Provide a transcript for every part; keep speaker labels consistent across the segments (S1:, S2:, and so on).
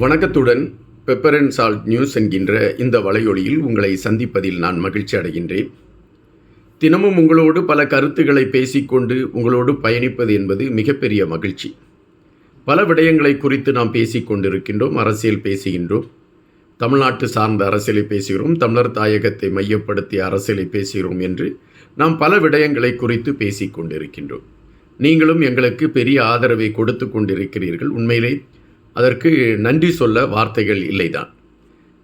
S1: வணக்கத்துடன் pepper and salt news என்கின்ற இந்த வலையொலியில் உங்களை சந்திப்பதில் நான் மகிழ்ச்சி அடைகின்றேன். தினமும் உங்களோடு பல கருத்துக்களை பேசிக்கொண்டு உங்களோடு பயணிப்பது என்பது மிகப்பெரிய மகிழ்ச்சி. பல விடயங்களை குறித்து நாம் பேசிக்கொண்டிருக்கின்றோம் அரசியல் பேசுகின்றோம். தமிழ்நாட்டு சார்ந்த அரசியலை பேசுகிறோம் தமிழர் தாயகத்தை மையப்படுத்திய அரசியலை பேசுகிறோம் என்று நாம் பல விடயங்களை குறித்து பேசிக்கொண்டிருக்கின்றோம். நீங்களும் எங்களுக்கு பெரிய ஆதரவை கொடுத்து கொண்டிருக்கிறீர்கள் உண்மையிலே அதற்கு நன்றி சொல்ல வார்த்தைகள் இல்லைதான்.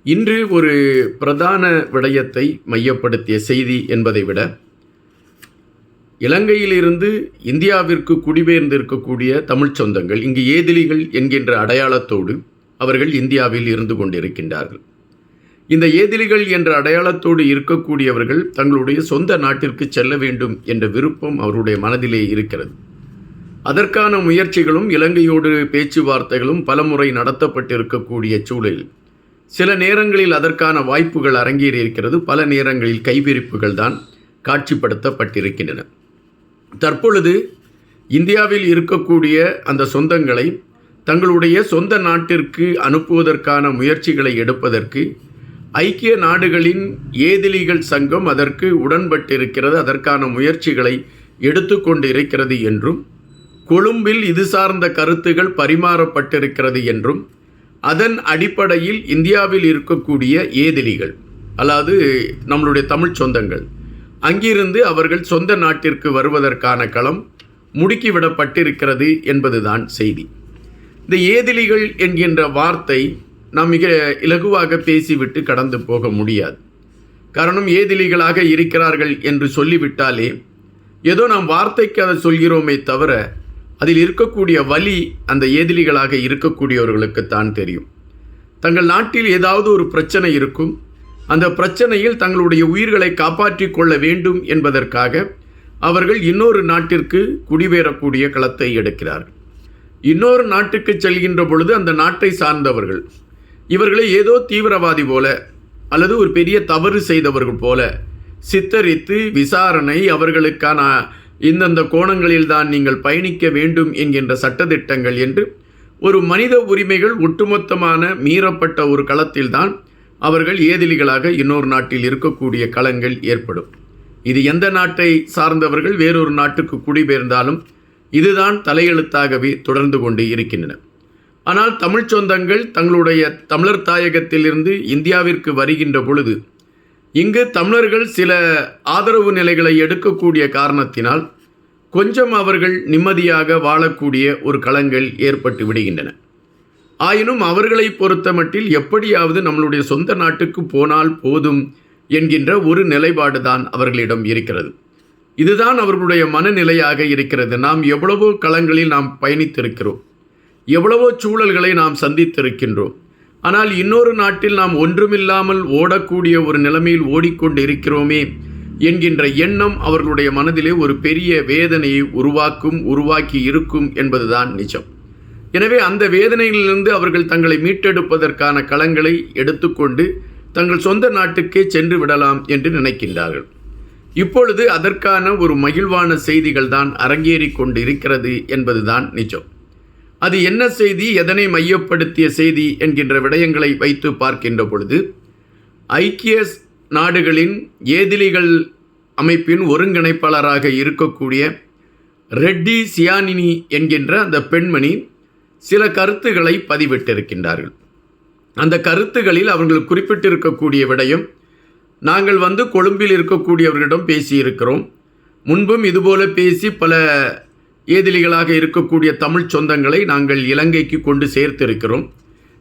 S1: இன்று ஒரு பிரதான விடயத்தை மையப்படுத்திய செய்தி என்பதை விட இலங்கையிலிருந்து இந்தியாவிற்கு குடிபெயர்ந்திருக்கக்கூடிய தமிழ்ச் சொந்தங்கள் இங்கு ஏதிலிகள் என்கின்ற அடையாளத்தோடு அவர்கள் இந்தியாவில் இருந்து கொண்டிருக்கின்றார்கள். இந்த ஏதிலிகள் என்ற அடையாளத்தோடு இருக்கக்கூடியவர்கள் தங்களுடைய சொந்த நாட்டிற்கு செல்ல வேண்டும் என்ற விருப்பம் அவருடைய மனதிலே இருக்கிறது. அதற்கான முயற்சிகளும் இலங்கையோடு பேச்சுவார்த்தைகளும் பலமுறை நடத்தப்பட்டிருக்கக்கூடிய சூழலில் சில நேரங்களில் அதற்கான வாய்ப்புகள் அரங்கேறி இருக்கிறது பல நேரங்களில் கைவிரிப்புகள் தான் காட்சிப்படுத்தப்பட்டிருக்கின்றன. தற்பொழுது இந்தியாவில் இருக்கக்கூடிய அந்த சொந்தங்களை தங்களுடைய சொந்த நாட்டிற்கு அனுப்புவதற்கான முயற்சிகளை எடுப்பதற்கு ஐக்கிய நாடுகளின் ஏதிலிகள் சங்கம் அதற்கு உடன்பட்டிருக்கிறது அதற்கான முயற்சிகளை எடுத்துக்கொண்டு இருக்கிறது என்றும் கொழும்பில் இது சார்ந்த கருத்துகள் பரிமாறப்பட்டிருக்கிறது என்றும் அதன் அடிப்படையில் இந்தியாவில் இருக்கக்கூடிய ஏதிலிகள் அதாவது நம்மளுடைய தமிழ் சொந்தங்கள் அங்கிருந்து அவர்கள் சொந்த நாட்டிற்கு வருவதற்கான களம் முடுக்கிவிடப்பட்டிருக்கிறது என்பதுதான் செய்தி. இந்த ஏதிலிகள் என்கின்ற வார்த்தை நாம் மிக இலகுவாக பேசிவிட்டு கடந்து போக முடியாது. காரணம் ஏதிலிகளாக இருக்கிறார்கள் என்று சொல்லிவிட்டாலே ஏதோ நாம் வார்த்தைக்கு அதை சொல்கிறோமே தவிர அதில் இருக்கக்கூடிய வலி அந்த ஏதிலிகளாக இருக்கக்கூடியவர்களுக்குத்தான் தெரியும். தங்கள் நாட்டில் ஏதாவது ஒரு பிரச்சனை இருக்கும். அந்த பிரச்சனையில் தங்களுடைய உயிர்களை காப்பாற்றிக் கொள்ள வேண்டும் என்பதற்காக அவர்கள் இன்னொரு நாட்டிற்கு குடிபெயரக்கூடிய களத்தை எடுக்கிறார்கள். இன்னொரு நாட்டுக்கு செல்கின்ற பொழுது அந்த நாட்டை சார்ந்தவர்கள் இவர்களை ஏதோ தீவிரவாதி போல அல்லது ஒரு பெரிய தவறு செய்தவர்கள் போல சித்தரித்து விசாரணை அவர்களுக்கான இந்தந்த கோணங்களில்தான் நீங்கள் பயணிக்க வேண்டும் என்கின்ற சட்டத்திட்டங்கள் என்று ஒரு மனித உரிமைகள் ஒட்டுமொத்தமான மீறப்பட்ட ஒரு களத்தில்தான் அவர்கள் ஏதிலிகளாக இன்னொரு நாட்டில் இருக்கக்கூடிய களங்கள் ஏற்படும். இது எந்த நாட்டை சார்ந்தவர்கள் வேறொரு நாட்டுக்கு குடிபெயர்ந்தாலும் இதுதான் தலையெழுத்தாகவே தொடர்ந்து கொண்டு இருக்கின்றன. ஆனால் தமிழ்ச் சொந்தங்கள் தங்களுடைய தமிழர் தாயகத்திலிருந்து இந்தியாவிற்கு வருகின்ற பொழுது இங்கு தமிழர்கள் சில ஆதரவு நிலைகளை எடுக்கக்கூடிய காரணத்தினால் கொஞ்சம் அவர்கள் நிம்மதியாக வாழக்கூடிய ஒரு களங்கள் ஏற்பட்டு விடுகின்றன. ஆயினும் அவர்களை பொறுத்தமட்டில் எப்படியாவது நம்மளுடைய சொந்த நாட்டுக்கு போனால் போதும் என்கின்ற ஒரு நிலைப்பாடு தான் அவர்களிடம் இருக்கிறது. இதுதான் அவர்களுடைய மனநிலையாக இருக்கிறது. நாம் எவ்வளவோ களங்களில் நாம் பயணித்திருக்கிறோம். எவ்வளவோ சூழல்களை நாம் சந்தித்திருக்கின்றோம். ஆனால் இன்னொரு நாட்டில் நாம் ஒன்றுமில்லாமல் ஓடக்கூடிய ஒரு நிலைமையில் ஓடிக்கொண்டு இருக்கிறோமே என்கின்ற எண்ணம் அவர்களுடைய மனதிலே ஒரு பெரிய வேதனையை உருவாக்கும் உருவாக்கி இருக்கும் என்பதுதான் நிஜம். எனவே அந்த வேதனையிலிருந்து அவர்கள் தங்களை மீட்டெடுப்பதற்கான களங்களை எடுத்துக்கொண்டு தங்கள் சொந்த நாட்டுக்கே சென்று விடலாம் என்று நினைக்கின்றார்கள். இப்பொழுது அதற்கான ஒரு மகிழ்வான செய்திகள் தான் அரங்கேறி கொண்டு இருக்கிறது என்பதுதான் நிஜம். அது என்ன செய்தி? எதனை மையப்படுத்திய செய்தி? என்கின்ற விடயங்களை வைத்து பார்க்கின்ற பொழுது ஐக்கிய நாடுகளின் ஏதிலிகள் அமைப்பின் ஒருங்கிணைப்பாளராக இருக்கக்கூடிய ரெட்டி சியானினி என்கின்ற அந்த பெண்மணி சில கருத்துக்களை பதிவிட்டிருக்கின்றார்கள். அந்த கருத்துகளில் அவர்கள் குறிப்பிட்டிருக்கக்கூடிய விடயம் நாங்கள் வந்து கொழும்பில் இருக்கக்கூடியவர்களிடம் பேசியிருக்கிறோம். முன்பும் இதுபோல பேசி பல ஏதிலிகளாக இருக்கக்கூடிய தமிழ் சொந்தங்களை நாங்கள் இலங்கைக்கு கொண்டு சேர்த்திருக்கிறோம்.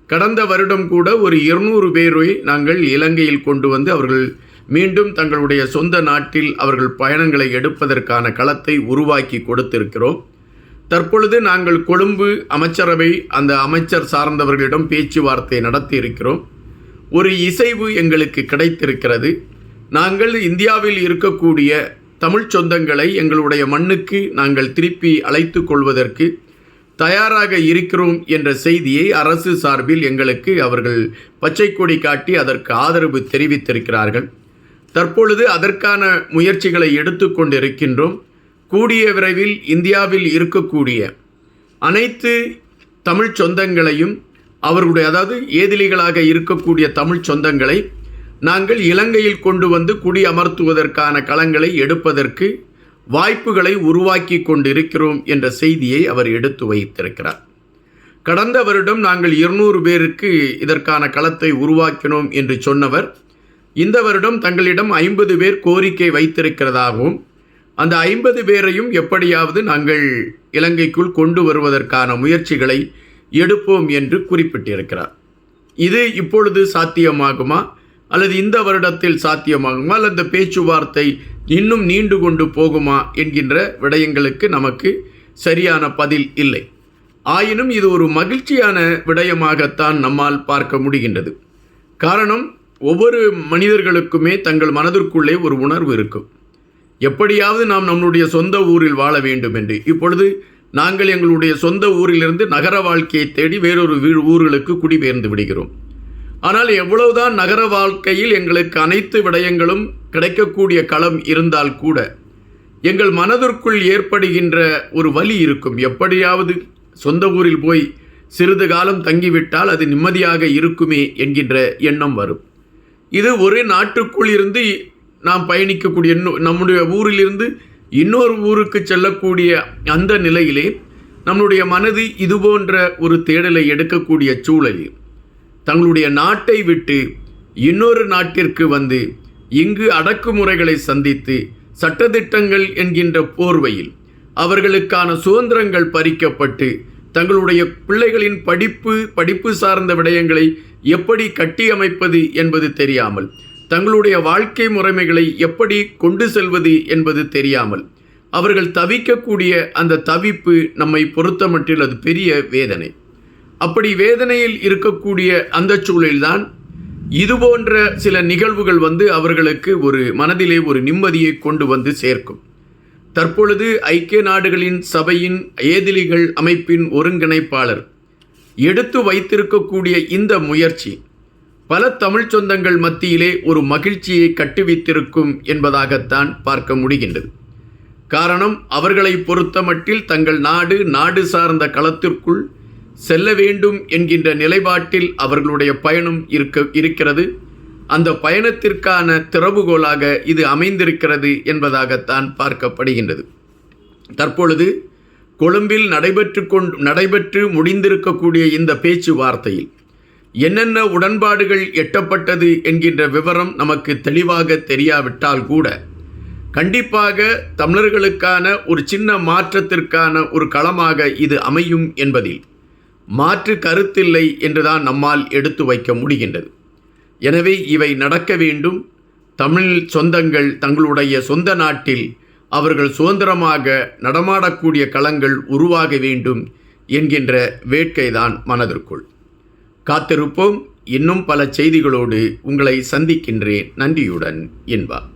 S1: கடந்த வருடம் கூட ஒரு இருநூறு பேரை நாங்கள் இலங்கையில் கொண்டு வந்து அவர்கள் மீண்டும் தங்களுடைய சொந்த நாட்டில் அவர்கள் பயணங்களை எடுப்பதற்கான களத்தை உருவாக்கி கொடுத்திருக்கிறோம். தற்பொழுது நாங்கள் கொழும்பு அமைச்சரவை அந்த அமைச்சர் சார்ந்தவர்களிடம் பேச்சுவார்த்தை நடத்தி இருக்கிறோம் ஒரு இசைவு எங்களுக்கு கிடைத்திருக்கிறது. நாங்கள் இந்தியாவில் இருக்கக்கூடிய தமிழ் சொந்தங்களை எங்களுடைய மண்ணுக்கு நாங்கள் திருப்பி அழைத்து கொள்வதற்கு தயாராக இருக்கிறோம் என்ற செய்தியை அரசு சார்பில் எங்களுக்கு அவர்கள் பச்சை கொடி காட்டி அதற்கு ஆதரவு தெரிவித்திருக்கிறார்கள். தற்பொழுது அதற்கான முயற்சிகளை எடுத்துக்கொண்டிருக்கின்றோம் கூடிய விரைவில் இந்தியாவில் இருக்கக்கூடிய அனைத்து தமிழ் சொந்தங்களையும் அவர்களுடைய அதாவது ஏதிலிகளாக இருக்கக்கூடிய தமிழ் சொந்தங்களை நாங்கள் இலங்கையில் கொண்டு வந்து குடியமர்த்துவதற்கான களங்களை எடுப்பதற்கு வாய்ப்புகளை உருவாக்கி கொண்டிருக்கிறோம் என்ற செய்தியை அவர் எடுத்து வைத்திருக்கிறார். கடந்த வருடம் நாங்கள் இருநூறு பேருக்கு இதற்கான களத்தை உருவாக்கினோம் என்று சொன்னவர் இந்த வருடம் தங்களிடம் ஐம்பது பேர் கோரிக்கை வைத்திருக்கிறதாகவும் அந்த ஐம்பது பேரையும் எப்படியாவது நாங்கள் இலங்கைக்குள் கொண்டு வருவதற்கான முயற்சிகளை எடுப்போம் என்று குறிப்பிட்டிருக்கிறார். இது இப்பொழுது சாத்தியமாகுமா? அல்லது இந்த வருடத்தில் சாத்தியமாகுமா? அல்லது இந்த பேச்சுவார்த்தை இன்னும் நீண்டு கொண்டு போகுமா? என்கின்ற விடயங்களுக்கு நமக்கு சரியான பதில் இல்லை. ஆயினும் இது ஒரு மகிழ்ச்சியான விடயமாகத்தான் நம்மால் பார்க்க முடிகின்றது. காரணம் ஒவ்வொரு மனிதர்களுக்குமே தங்கள் மனதிற்குள்ளே ஒரு உணர்வு இருக்கும். எப்படியாவது நாம் நம்முடைய சொந்த ஊரில் வாழ வேண்டும் என்று. இப்பொழுது நாங்கள் எங்களுடைய சொந்த ஊரிலிருந்து நகர வாழ்க்கையை தேடி வேறொரு வீ ஊர்களுக்கு குடிபெயர்ந்து விடுகிறோம். ஆனால் எவ்வளவுதான் நகர வாழ்க்கையில் எங்களுக்கு அனைத்து விடயங்களும் கிடைக்கக்கூடிய களம் இருந்தால் கூட எங்கள் மனதிற்குள் ஏற்படுகின்ற ஒரு வலி இருக்கும். எப்படியாவது சொந்த ஊரில் போய் சிறிது காலம் தங்கிவிட்டால் அது நிம்மதியாக இருக்குமே என்கின்ற எண்ணம் வரும். இது ஒரு நாட்டுக்குள் இருந்து நாம் பயணிக்கக்கூடிய நம்முடைய ஊரிலிருந்து இன்னொரு ஊருக்கு செல்லக்கூடிய அந்த நிலையிலே நம்முடைய மனது இது போன்ற ஒரு தேடலை எடுக்கக்கூடிய சூழலில் தங்களுடைய நாட்டை விட்டு இன்னொரு நாட்டிற்கு வந்து இங்கு அடக்குமுறைகளை சந்தித்து சட்டதிட்டங்கள் என்கின்ற போர்வையில் அவர்களுக்கான சுதந்திரங்கள் பறிக்கப்பட்டு தங்களுடைய பிள்ளைகளின் படிப்பு படிப்பு சார்ந்த விடயங்களை எப்படி கட்டியமைப்பது என்பது தெரியாமல் தங்களுடைய வாழ்க்கை முறைமைகளை எப்படி கொண்டு செல்வது என்பது தெரியாமல் அவர்கள் தவிக்கக்கூடிய அந்த தவிப்பு நம்மை பொறுத்தமட்டில் அது பெரிய வேதனை. அப்படி வேதனையில் இருக்கக்கூடிய அந்த சூழலில்தான் இது போன்ற சில நிகழ்வுகள் வந்து அவர்களுக்கு ஒரு மனதிலே ஒரு நிம்மதியை கொண்டு வந்து சேர்க்கும். தற்பொழுது ஐக்கிய நாடுகளின் சபையின் ஏதிலிகள் அமைப்பின் ஒருங்கிணைப்பாளர். எடுத்து வைத்திருக்கக்கூடிய இந்த முயற்சி பல தமிழ் சொந்தங்கள் மத்தியிலே ஒரு மகிழ்ச்சியை கட்டுவித்திருக்கும் என்பதாகத்தான் பார்க்க முடிகின்றது. காரணம் அவர்களை பொறுத்தமட்டில் தங்கள் நாடு நாடு சார்ந்த களத்திற்குள் செல்ல வேண்டும் என்கின்ற நிலைப்பாட்டில் அவர்களுடைய பயணம் இருக்க இருக்கிறது. அந்த பயணத்திற்கான திறவுகோலாக இது அமைந்திருக்கிறது என்பதாகத்தான் பார்க்கப்படுகின்றது. தற்பொழுது கொழும்பில் நடைபெற்று கொண்டு நடைபெற்று முடிந்திருக்கக்கூடிய இந்த பேச்சுவார்த்தையில் என்னென்ன உடன்பாடுகள் எட்டப்பட்டது என்கின்ற விவரம் நமக்கு தெளிவாக தெரியாவிட்டால் கூட கண்டிப்பாக தமிழர்களுக்கான ஒரு சின்ன மாற்றத்திற்கான ஒரு களமாக இது அமையும் என்பதில் மாற்று கருத்தில்லை என்றுதான் நம்மால் எடுத்து வைக்க முடிகின்றது. எனவே இவை நடக்க வேண்டும். தமிழ் சொந்தங்கள் தங்களுடைய சொந்த நாட்டில் அவர்கள் சுதந்திரமாக நடமாடக்கூடிய களங்கள் உருவாக வேண்டும் என்கின்ற வேட்கைதான் மனதிற்குள். காத்திருப்போம். இன்னும் பல செய்திகளோடு உங்களை சந்திக்கின்றேன். நன்றியுடன் என்பார்.